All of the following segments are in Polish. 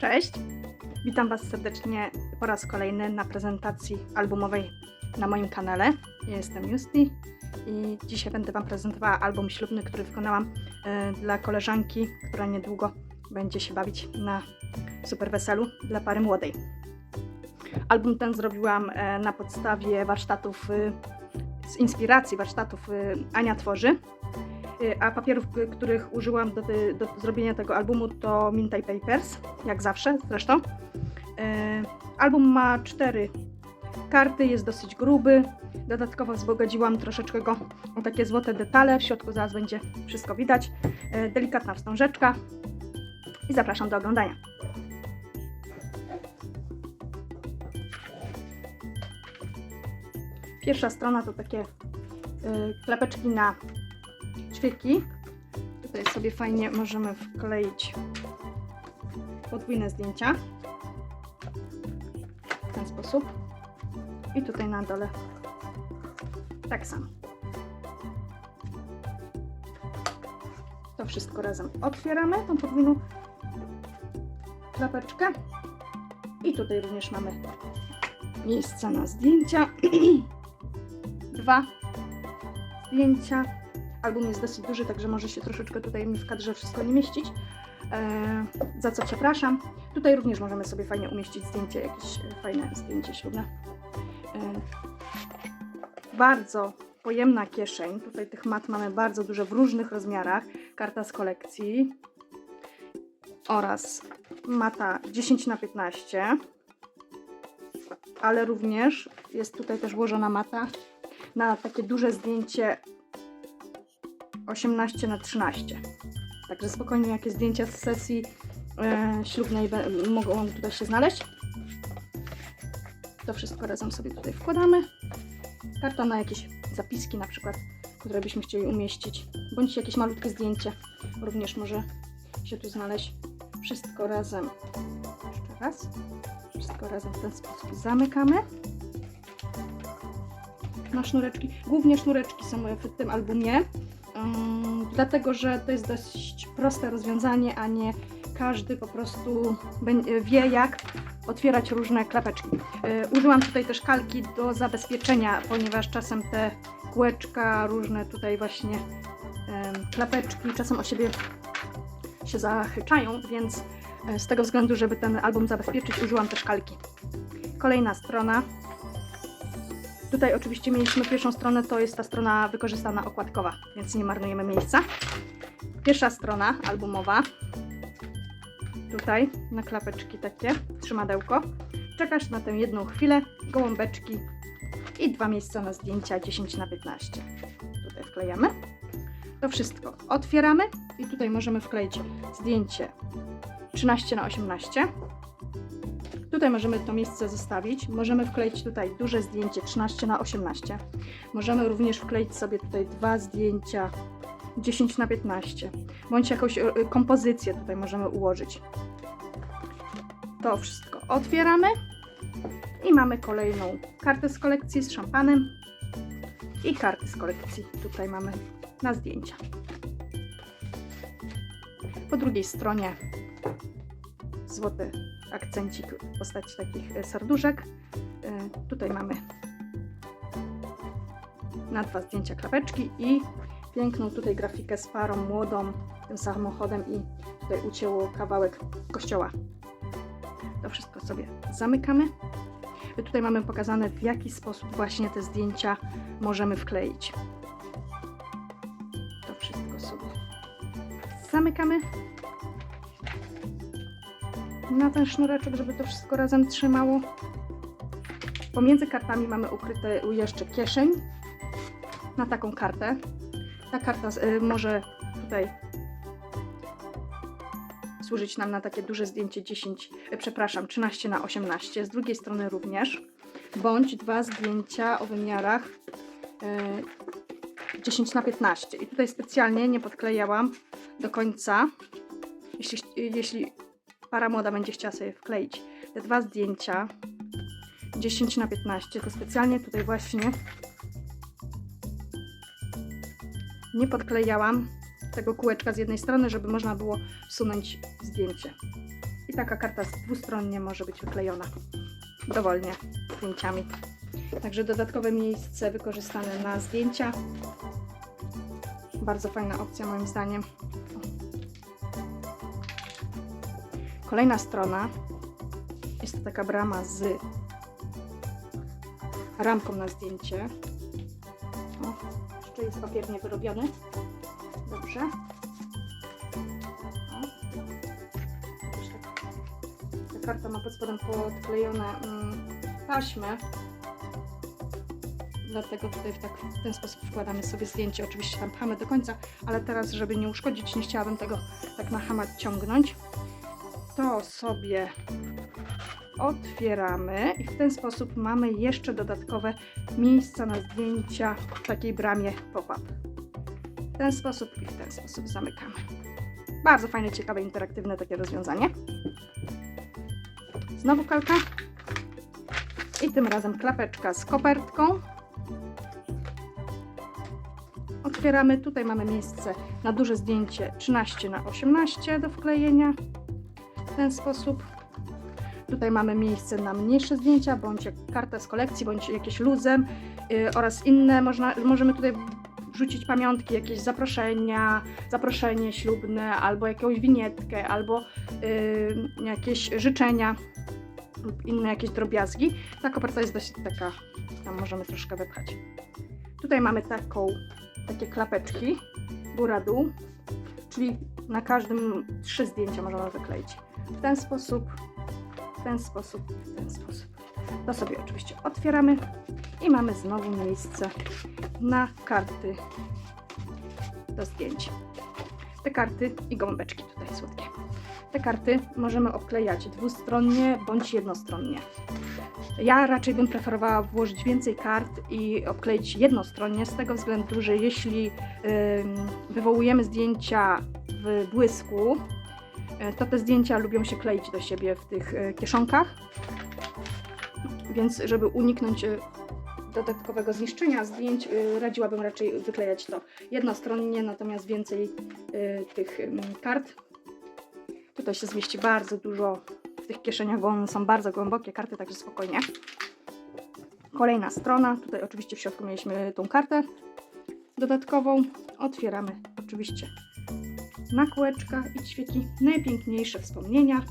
Cześć! Witam Was serdecznie po raz kolejny na prezentacji albumowej na moim kanale. Ja jestem Justy i dzisiaj będę Wam prezentowała album ślubny, który wykonałam e, dla koleżanki, która niedługo będzie się bawić na super weselu dla pary młodej. Album ten zrobiłam e, na podstawie warsztatów, e, z inspiracji warsztatów Ania Tworzy. Y, A papierów, k- których użyłam do, ty- do zrobienia tego albumu to Minty Papers, jak zawsze zresztą. Y, Album ma cztery karty, jest dosyć gruby. Dodatkowo wzbogaciłam troszeczkę go o takie złote detale. W środku zaraz będzie wszystko widać. Y, Delikatna wstążeczka. I zapraszam do oglądania. Pierwsza strona to takie y, klepeczki na ćwieki. Tutaj sobie fajnie możemy wkleić podwójne zdjęcia. W ten sposób. I tutaj na dole tak samo. To wszystko razem otwieramy, tą podwójną klapeczkę. I tutaj również mamy miejsce na zdjęcia. Dwa zdjęcia. Album jest dosyć duży, także może się troszeczkę tutaj mi w kadrze wszystko nie mieścić. E, za co przepraszam. Tutaj również możemy sobie fajnie umieścić zdjęcie, jakieś e, fajne zdjęcie ślubne. E, bardzo pojemna kieszeń. Tutaj tych mat mamy bardzo dużo w różnych rozmiarach. Karta z kolekcji oraz mata 10 na 15 ale również jest tutaj też włożona mata na takie duże zdjęcie 18 na 13. Także spokojnie jakie zdjęcia z sesji e, ślubnej mogą tutaj się znaleźć. To wszystko razem sobie tutaj wkładamy. Karta na jakieś zapiski na przykład, które byśmy chcieli umieścić, bądź jakieś malutkie zdjęcie również może się tu znaleźć. Wszystko razem. Jeszcze raz. Wszystko razem w ten sposób zamykamy na sznureczki. Głównie sznureczki są w tym albumie, dlatego że to jest dość proste rozwiązanie, a nie każdy po prostu wie jak otwierać różne klapeczki. Yy, użyłam tutaj też kalki do zabezpieczenia, ponieważ czasem te kółeczka, różne tutaj właśnie klapeczki czasem o siebie się zahyczają, więc yy, z tego względu, żeby ten album zabezpieczyć, użyłam też kalki. Kolejna strona. Tutaj oczywiście mieliśmy pierwszą stronę, to jest ta strona wykorzystana okładkowa, więc nie marnujemy miejsca. Pierwsza strona albumowa. Tutaj na klapeczki takie, trzymadełko. Czekasz na tę jedną chwilę, gołąbeczki i dwa miejsca na zdjęcia 10 na 15. Tutaj wklejamy. To wszystko otwieramy i tutaj możemy wkleić zdjęcie 13 na 18. Tutaj możemy to miejsce zostawić. Możemy wkleić tutaj duże zdjęcie 13 na 18. Możemy również wkleić sobie tutaj dwa zdjęcia 10 na 15. Bądź jakąś e, kompozycję tutaj możemy ułożyć. To wszystko otwieramy. I mamy kolejną kartę z kolekcji z szampanem. I karty z kolekcji tutaj mamy na zdjęcia. Po drugiej stronie złoty akcencik w postaci takich e, serduszek. E, Tutaj mamy na dwa zdjęcia klapeczki i piękną tutaj grafikę z parą młodą, tym samochodem i tutaj ucięło kawałek kościoła. To wszystko sobie zamykamy. I Tutaj mamy pokazane w jaki sposób właśnie te zdjęcia możemy wkleić. To wszystko sobie zamykamy na ten sznureczek, żeby to wszystko razem trzymało. Pomiędzy kartami mamy ukryte jeszcze kieszeń na taką kartę. Ta karta y, może tutaj służyć nam na takie duże zdjęcie 10, y, przepraszam, 13 na 18. Z drugiej strony również, bądź dwa zdjęcia o wymiarach y, 10 na 15. I tutaj specjalnie nie podklejałam do końca, jeśli, jeśli para młoda będzie chciała sobie wkleić te dwa zdjęcia 10 na 15 to specjalnie tutaj właśnie nie podklejałam tego kółeczka z jednej strony, żeby można było wsunąć zdjęcie. I taka karta dwustronnie może być wyklejona dowolnie zdjęciami. Także dodatkowe miejsce wykorzystane na zdjęcia. Bardzo fajna opcja moim zdaniem. Kolejna strona jest to taka brama z ramką na zdjęcie. O, jeszcze jest papier niewyrobiony. Dobrze. O. Ta karta ma pod spodem podklejone mm, taśmy. Dlatego tutaj w, tak, w ten sposób wkładamy sobie zdjęcie. Oczywiście tam pchamy do końca, ale teraz, żeby nie uszkodzić, nie chciałabym tego tak na hamat ciągnąć. To sobie otwieramy i w ten sposób mamy jeszcze dodatkowe miejsca na zdjęcia w takiej bramie pop-up. W ten sposób i w ten sposób zamykamy. Bardzo fajne, ciekawe, interaktywne takie rozwiązanie. Znowu kalka. I tym razem klapeczka z kopertką. Otwieramy. Tutaj mamy miejsce na duże zdjęcie 13 na 18 do wklejenia. Ten sposób. Tutaj mamy miejsce na mniejsze zdjęcia, bądź jak karta z kolekcji, bądź jakieś luzem yy, oraz inne. Można, możemy tutaj wrzucić pamiątki, jakieś zaproszenia, zaproszenie ślubne, albo jakąś winietkę, albo yy, jakieś życzenia lub inne jakieś drobiazgi. Ta koperta jest dość taka, tam możemy troszkę wypchać. Tutaj mamy taką, takie klapeczki, góra-dół, czyli na każdym trzy zdjęcia możemy wykleić. W ten sposób, w ten sposób, w ten sposób. To sobie oczywiście otwieramy i mamy znowu miejsce na karty do zdjęć. Te karty i gąbeczki tutaj słodkie. Te karty możemy obklejać dwustronnie bądź jednostronnie. Ja raczej bym preferowała włożyć więcej kart i obkleić jednostronnie, z tego względu, że jeśli ym, wywołujemy zdjęcia w błysku, to te zdjęcia lubią się kleić do siebie w tych y, kieszonkach. Więc żeby uniknąć y, dodatkowego zniszczenia zdjęć, radziłabym raczej wyklejać to jednostronnie, natomiast więcej tych kart. Tutaj się zmieści bardzo dużo w tych kieszeniach, bo one są bardzo głębokie karty, także spokojnie. Kolejna strona. Tutaj oczywiście w środku mieliśmy tą kartę dodatkową. Otwieramy oczywiście na kółeczka i ćwieki. Najpiękniejsze wspomnienia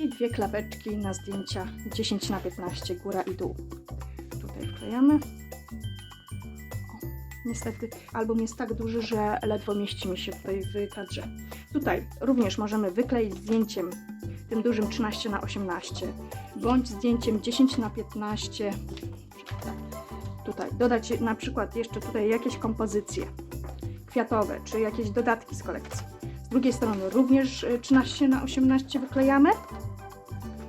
i dwie klapeczki na zdjęcia 10 na 15 góra i dół. Tutaj wklejamy. O, niestety album jest tak duży, że ledwo mieści mi się tutaj w kadrze. Tutaj również możemy wykleić zdjęciem tym dużym 13 na 18 bądź zdjęciem 10 na 15 tutaj dodać na przykład jeszcze tutaj jakieś kompozycje kwiatowe czy jakieś dodatki z kolekcji z drugiej strony również y, 13 na 18 wyklejamy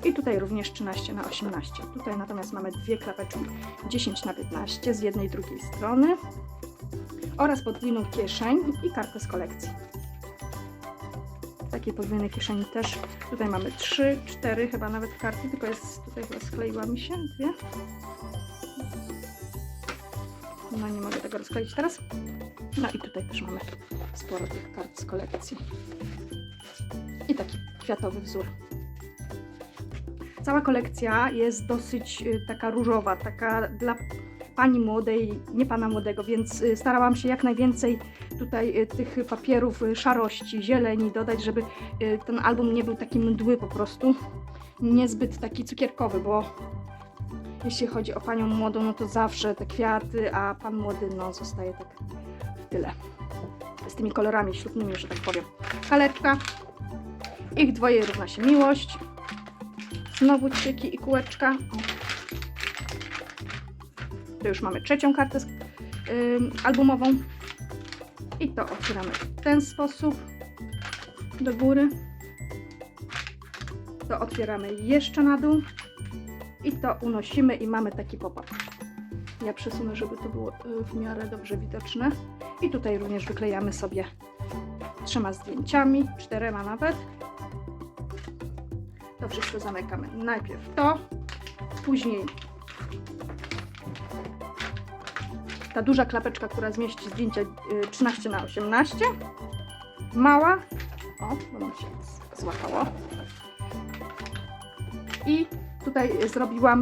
i tutaj również 13 na 18 tutaj natomiast mamy dwie klapeczki 10 na 15 z jednej i drugiej strony oraz podwójną kieszeń i kartę z kolekcji takiej podwójnej kieszeni też. Tutaj mamy 3, 4 chyba nawet karty, tylko jest tutaj chyba skleiła mi się dwie. No nie mogę tego rozkleić teraz. No i tutaj też mamy sporo tych kart z kolekcji. I taki kwiatowy wzór. Cała kolekcja jest dosyć y, taka różowa, taka dla pani młodej, nie pana młodego, więc y, starałam się jak najwięcej tutaj y, tych papierów szarości, zieleni dodać, żeby ten album nie był taki mdły po prostu, niezbyt taki cukierkowy, bo jeśli chodzi o panią młodą, no to zawsze te kwiaty, a pan młody no zostaje tak tyle. Z tymi kolorami ślubnymi, że tak powiem. Kaleczka. Ich dwoje równa się miłość. Znowu ćwieki i kółeczka. Tu już mamy trzecią kartę z- ym, albumową. I to otwieramy w ten sposób do góry. To otwieramy jeszcze na dół. I to unosimy i mamy taki pop-up. Ja przesunę, żeby to było y, w miarę dobrze widoczne. I tutaj również wyklejamy sobie trzema zdjęciami, czterema nawet. To wszystko zamykamy. Najpierw to, później ta duża klapeczka, która zmieści zdjęcie y, 13 na 18 mała, o, bo nam się złapało. I tutaj zrobiłam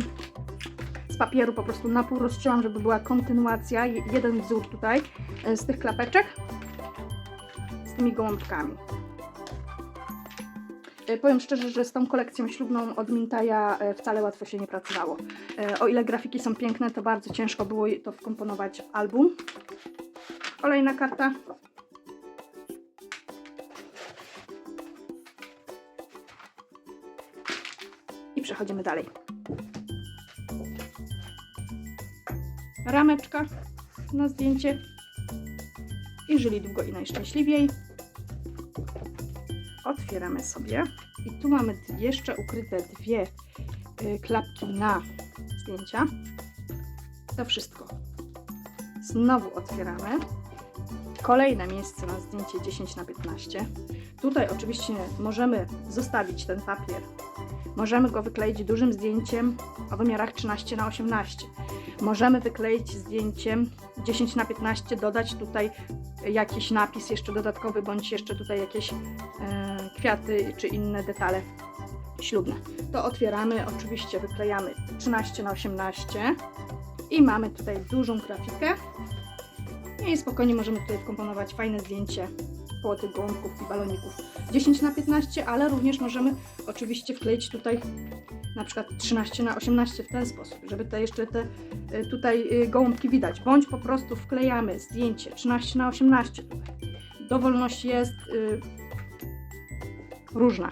z papieru po prostu na pół rozcięłam, żeby była kontynuacja, je- jeden wzór tutaj z tych klapeczek z tymi gołąbkami. E, Powiem szczerze, że z tą kolekcją ślubną od Mintaja e, wcale łatwo się nie pracowało. E, O ile grafiki są piękne, to bardzo ciężko było to wkomponować w album. Kolejna karta. I przechodzimy dalej. Rameczka na zdjęcie. I żyli długo i najszczęśliwiej. Otwieramy sobie. I tu mamy jeszcze ukryte dwie y, klapki na zdjęcia. To wszystko. Znowu otwieramy. Kolejne miejsce na zdjęcie 10 na 15. Tutaj oczywiście możemy zostawić ten papier. Możemy go wykleić dużym zdjęciem o wymiarach 13 na 18. Możemy wykleić zdjęciem 10 na 15, dodać tutaj jakiś napis jeszcze dodatkowy, bądź jeszcze tutaj jakieś e, kwiaty czy inne detale ślubne. To otwieramy, oczywiście wyklejamy 13 na 18 i mamy tutaj dużą grafikę. I spokojnie możemy tutaj wkomponować fajne zdjęcie koło tych gołąbków i baloników 10 na 15, ale również możemy oczywiście wkleić tutaj na przykład 13 na 18 w ten sposób, żeby te jeszcze te y, tutaj y, gołąbki widać, bądź po prostu wklejamy zdjęcie 13 na 18 tutaj. Dowolność jest y, różna.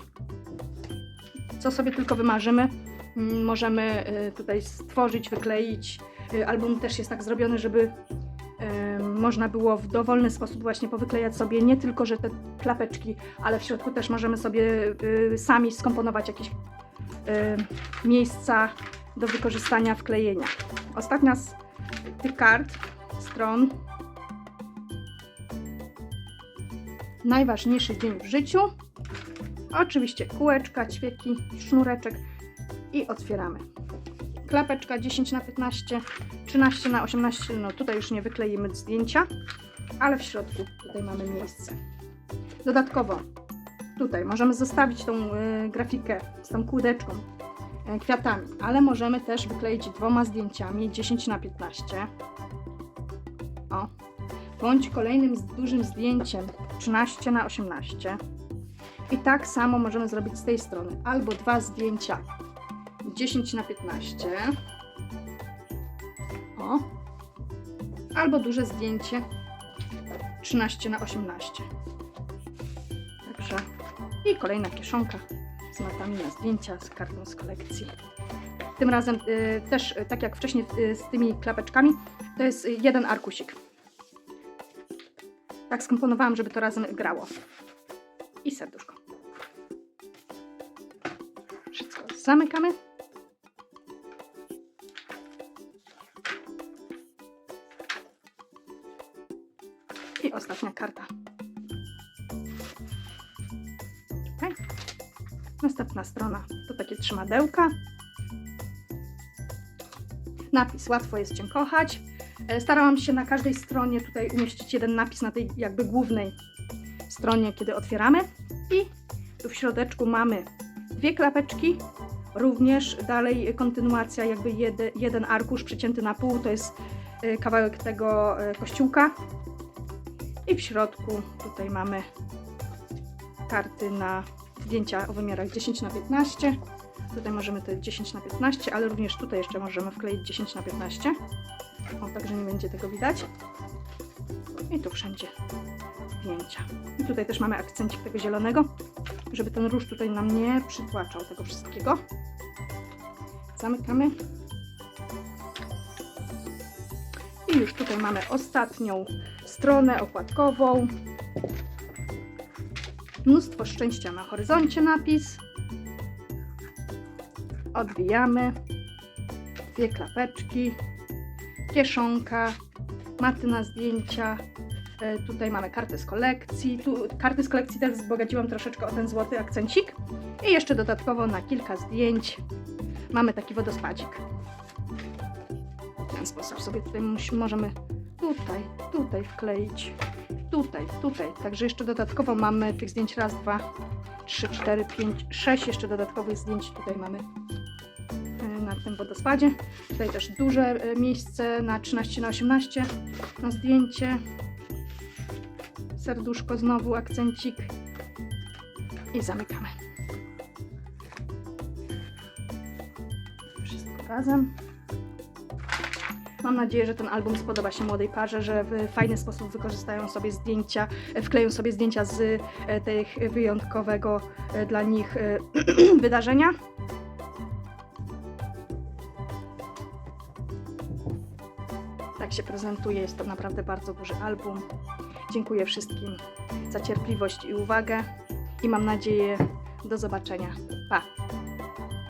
Co sobie tylko wymarzymy, mm, możemy y, tutaj stworzyć, wykleić. Y, Album też jest tak zrobiony, żeby y, można było w dowolny sposób właśnie powyklejać sobie nie tylko, że te klapeczki, ale w środku też możemy sobie sami skomponować jakieś miejsca do wykorzystania wklejenia. Ostatnia z tych kart, stron. Najważniejszy dzień w życiu. Oczywiście kółeczka, ćwieki, sznureczek i otwieramy. Klapeczka 10 na 15, 13 na 18, no tutaj już nie wykleimy zdjęcia, ale w środku tutaj mamy miejsce. Dodatkowo tutaj możemy zostawić tą y, grafikę z tą kółdeczką, y, kwiatami, ale możemy też wykleić dwoma zdjęciami 10 na 15. O. Bądź kolejnym dużym zdjęciem 13 na 18. I tak samo możemy zrobić z tej strony. Albo dwa zdjęcia 10 na 15. O. Albo duże zdjęcie 13 na 18. I kolejna kieszonka z matami na zdjęcia, z kartą z kolekcji. Tym razem y, też, y, tak jak wcześniej y, z tymi klapeczkami, to jest y, jeden arkusik. Tak skomponowałam, żeby to razem grało. I serduszko. Wszystko zamykamy. I ostatnia karta. Następna strona to takie trzymadełka. Napis Łatwo jest Cię kochać. E, Starałam się na każdej stronie tutaj umieścić jeden napis na tej jakby głównej stronie, kiedy otwieramy. I tu w środeczku mamy dwie klapeczki. Również dalej kontynuacja, jakby jedy, jeden arkusz przecięty na pół, to jest e, kawałek tego e, kościółka. I w środku tutaj mamy karty na zdjęcia o wymiarach 10 na 15. Tutaj możemy te 10 na 15, ale również tutaj jeszcze możemy wkleić 10 na 15. O, także nie będzie tego widać. I tu wszędzie zdjęcia. I tutaj też mamy akcencik tego zielonego, żeby ten róż tutaj nam nie przytłaczał tego wszystkiego. Zamykamy. I już tutaj mamy ostatnią stronę okładkową. Mnóstwo szczęścia na horyzoncie napis. Odbijamy. Dwie klapeczki. Kieszonka. Maty na zdjęcia. E, Tutaj mamy karty z kolekcji. Tu karty z kolekcji też wzbogaciłam troszeczkę o ten złoty akcencik. I jeszcze dodatkowo na kilka zdjęć mamy taki wodospadzik. W ten sposób sobie tutaj możemy tutaj, tutaj wkleić, tutaj, tutaj. Także jeszcze dodatkowo mamy tych zdjęć raz, dwa, trzy, cztery, pięć, sześć jeszcze dodatkowych zdjęć tutaj mamy e, na tym wodospadzie. Tutaj też duże e, miejsce na 13 na 18 na zdjęcie. Serduszko znowu, akcencik i zamykamy. Wszystko razem. Mam nadzieję, że ten album spodoba się młodej parze, że w fajny sposób wykorzystają sobie zdjęcia, e, wkleją sobie zdjęcia z e, tych wyjątkowego e, dla nich wydarzenia. Tak się prezentuje, jest to naprawdę bardzo duży album. Dziękuję wszystkim za cierpliwość i uwagę i mam nadzieję do zobaczenia. Pa!